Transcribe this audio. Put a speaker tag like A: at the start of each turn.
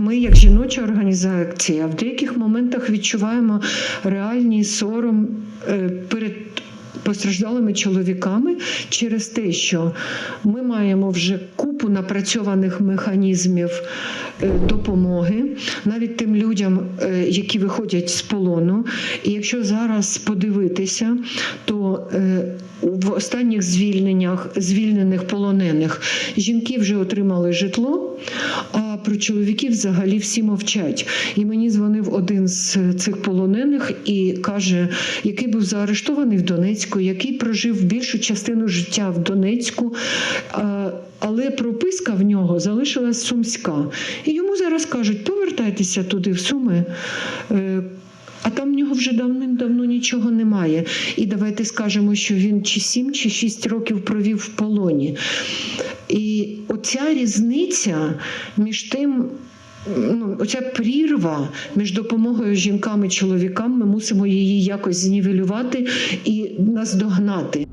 A: ми, як жіноча організація, в деяких моментах відчуваємо реальний сором е, перед. Постраждалими чоловіками через те, що ми маємо вже купу напрацьованих механізмів допомоги навіть тим людям, е, які виходять з полону. І якщо зараз подивитися, то е, в останніх звільненнях звільнених полонених жінки вже отримали житло, а про чоловіків взагалі всі мовчать. І мені дзвонив один з цих полонених і каже, який був заарештований в Донецьку, який прожив більшу частину життя в Донецьку, але прописка в нього залишилась сумська. І йому зараз кажуть, повертайтеся туди, в Суми. Е, а там в нього вже давним-давно нічого немає. І давайте скажемо, що він чи сім, чи шість років провів в полоні. І оця різниця між тим. Ну, оця прірва між допомогою жінкам і чоловікам, ми мусимо її якось знівелювати і наздогнати.